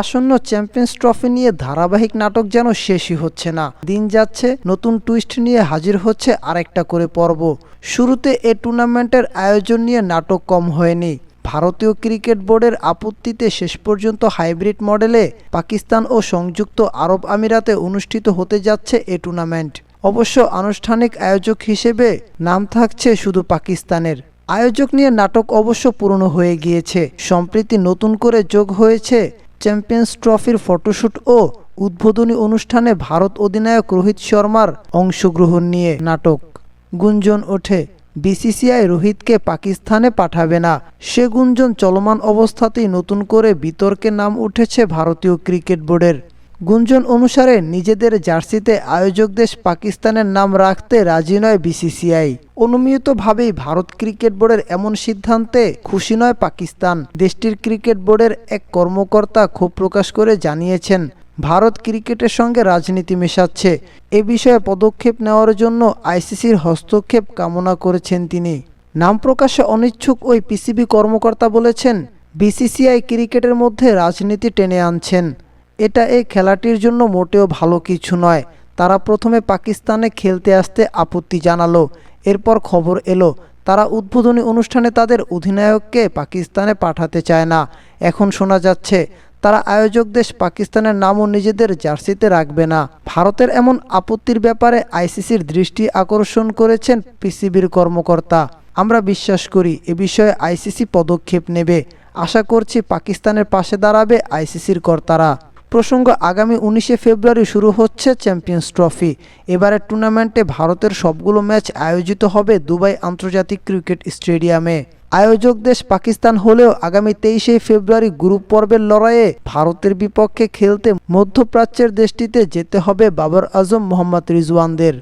আসন্ন champions trophy নিয়ে ধারাবাহিক নাটক যেন শেষই হচ্ছে না। দিন যাচ্ছে, নতুন টুইস্ট নিয়ে হাজির হচ্ছে আরেকটা করে পর্ব। শুরুতে এ টুর্নামেন্টের আয়োজন নিয়ে নাটক কম হয়নি। ভারতীয় ক্রিকেট বোর্ডের আপত্তিতে শেষ পর্যন্ত হাইব্রিড মডেলে পাকিস্তান ও সংযুক্ত আরব আমিরাতে অনুষ্ঠিত হতে যাচ্ছে এ টুর্নামেন্ট অবশ্য আনুষ্ঠানিক আয়োজক হিসেবে নাম থাকছে শুধু পাকিস্তানের। আয়োজক নিয়ে নাটক অবশ্য পুরনো হয়ে গিয়েছে। সম্প্রতি নতুন করে যোগ হয়েছে চ্যাম্পিয়ন্স ট্রফির ফটোশ্যুট ও উদ্বোধনী অনুষ্ঠানে ভারত অধিনায়ক রোহিত শর্মার অংশগ্রহণ নিয়ে নাটক। গুঞ্জন ওঠে, বিসিসিআই রোহিতকে পাকিস্তানে পাঠাবে না। সে গুঞ্জন চলমান অবস্থাতেই নতুন করে বিতর্কে নাম উঠেছে ভারতীয় ক্রিকেট বোর্ডের। গুঞ্জন অনুসারে নিজেদের জার্সিতে আয়োজক দেশ পাকিস্তানের নাম রাখতে রাজি নয় বিসিসিআই। অনুমিতভাবেই ভারত ক্রিকেট বোর্ডের এমন সিদ্ধান্তে খুশি নয় পাকিস্তান। দেশটির ক্রিকেট বোর্ডের এক কর্মকর্তা ক্ষোভ প্রকাশ করে জানিয়েছেন, ভারত ক্রিকেটের সঙ্গে রাজনীতি মেশাচ্ছে। এ বিষয়ে পদক্ষেপ নেওয়ার জন্য আইসিসির হস্তক্ষেপ কামনা করেছেন তিনি। নাম প্রকাশে অনিচ্ছুক ওই পিসিবি কর্মকর্তা বলেছেন, বিসিসিআই ক্রিকেটের মধ্যে রাজনীতি টেনে আনছেন। এটা এই খেলাটির জন্য মোটেও ভালো কিছু নয়। তারা প্রথমে পাকিস্তানে খেলতে আসতে আপত্তি জানালো। এরপর খবর এলো, তারা উদ্বোধনী অনুষ্ঠানে তাদের অধিনায়ককে পাকিস্তানে পাঠাতে চায় না। এখন শোনা যাচ্ছে, তারা আয়োজক দেশ পাকিস্তানের নামও নিজেদের জার্সিতে রাখবে না। ভারতের এমন আপত্তির ব্যাপারে আইসিসির দৃষ্টি আকর্ষণ করেছেন পিসিবির কর্মকর্তা। আমরা বিশ্বাস করি, এ বিষয়ে আইসিসি পদক্ষেপ নেবে। আশা করছি পাকিস্তানের পাশে দাঁড়াবে আইসিসির কর্তারা। প্রসঙ্গ আগামী উনিশে ফেব্রুয়ারি শুরু হচ্ছে চ্যাম্পিয়ন্স ট্রফি। এবারের টুর্নামেন্টে ভারতের সবগুলো ম্যাচ আয়োজিত হবে দুবাই আন্তর্জাতিক ক্রিকেট স্টেডিয়ামে। আয়োজক দেশ পাকিস্তান হলেও আগামী তেইশে ফেব্রুয়ারি গ্রুপ পর্বের লড়াইয়ে ভারতের বিপক্ষে খেলতে মধ্যপ্রাচ্যের দেশটিতে যেতে হবে বাবর আজম মোহাম্মদ রিজওয়ানদের।